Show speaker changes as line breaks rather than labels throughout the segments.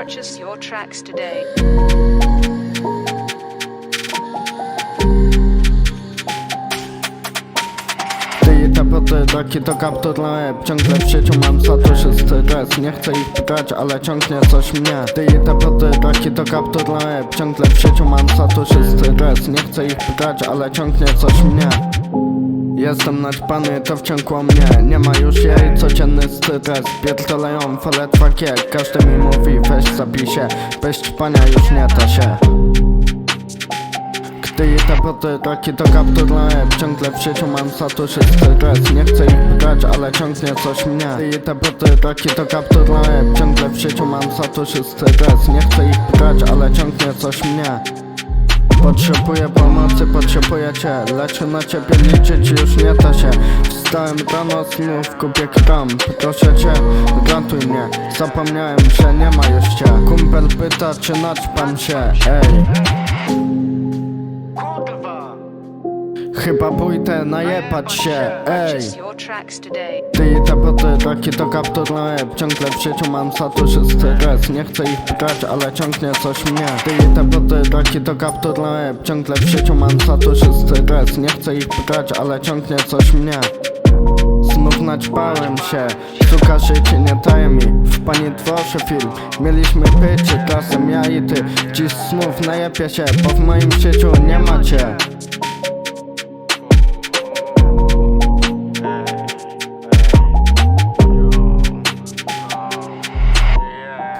Purchase your tracks today.
Poty, taki to kaptur na łeb Ciągle w sieciu mam satuszy stres Nie chcę ich pytać, ale ciągnie coś mnie. Ty i te poty, taki to kaptur na łeb Ciągle w sieciu mam satuszy stres Nie chcę ich pytać, ale ciągnie coś mnie Jestem naćpany, to wciągło mnie Nie ma już jej, codzienny stres Pierdolają fale 2G Każdy mi mówi, weź zapisie Bez ćpania już nie da się. Gdy i te poty, taki to kaptur na łeb Ciągle w sieciu mam satuszy stres Nie chcę ich pytać, ale ciągnie coś mnie. Gdy i te poty, taki to kaptur na łeb Ciągle w sieciu mam satuszy stres Nie chcę ich pytać, ale ciągnie coś mnie Potrzebuję pomocy, potrzebuję cię. Lecz na ciebie liczyć już nie da się. Wstałem rano, znów kupię kram. Proszę cię, ratuj mnie. Zapomniałem, że nie ma już cię. Kumpel pyta, czy naćpam się, ej Chyba pójdę najebać się, ej. Ty te poty, taki to kaptur na łeb Ciągle w sieciu mam satuszy stres Nie chcę ich pytać, ale ciągnie coś mnie. Ty te poty, taki to kaptur na łeb Ciągle w sieciu mam satuszy stres Nie chcę ich pytać, ale ciągnie coś mnie. Znów naćpałem się. Suka życie nie daje mi. W pani dworze film. Mieliśmy pycie, czasem ja i ty. Dziś znów najepie się Bo w moim życiu nie macie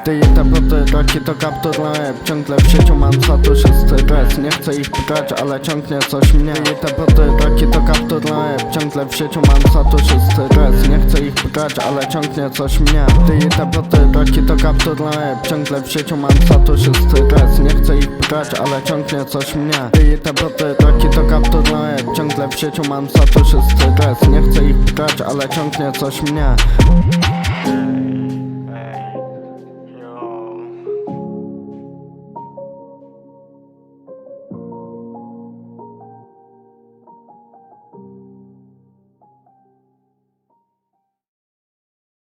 Ty i te poty, taki to kaptur na łeb Ciągle w sieciu mam satuszy stres Nie chcę ich pytać, ale ciągnie coś mnie. Ty i te poty, taki to kaptur na łeb Ciągle w sieciu mam satuszy stres Nie chcę ich pytać, ale ciągnie coś mnie. Ty i te poty, taki to kaptur na łeb Ciągle w sieciu mam satuszy stres Nie chcę ich pytać, ale ciągnie coś mnie. Ty i te poty, taki to kaptur na łeb Ciągle w sieciu mam satuszy stres Nie chcę ich pytać, ale ciągnie coś mnie